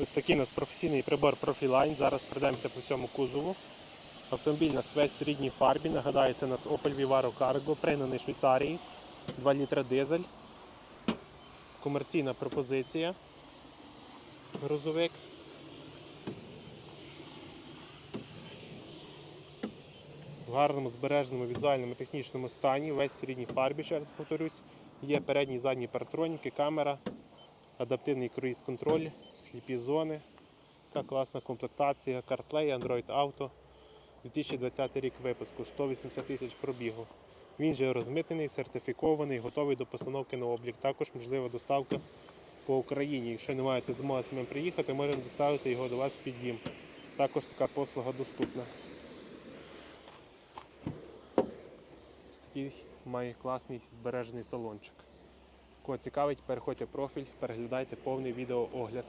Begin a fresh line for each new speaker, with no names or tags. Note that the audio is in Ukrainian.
Ось такий у нас професійний прибор Profiline. Зараз пройдемося по всьому кузову. Автомобіль у нас весь в рідній фарбі. Нагадаю, це у нас Opel Vivaro Cargo, пригнаний Швейцарії. 2 літра дизель. Комерційна пропозиція. Грузовик. В гарному збереженому візуальному технічному стані, весь в рідній фарбі, ще раз повторюсь. Є передні і задні паратроніки, камера, адаптивний круїз-контроль, сліпі зони. Така класна комплектація, CarPlay, Android Auto. 2020 рік випуску, 180 тисяч пробігу. Він же розмитнений, сертифікований, готовий до постановки на облік. Також можлива доставка по Україні. Якщо не маєте змоги самим приїхати, можемо доставити його до вас під дім. Також така послуга доступна. Ось такий має класний збережений салончик. Кого цікавить, переходьте профіль, переглядайте повний відеоогляд.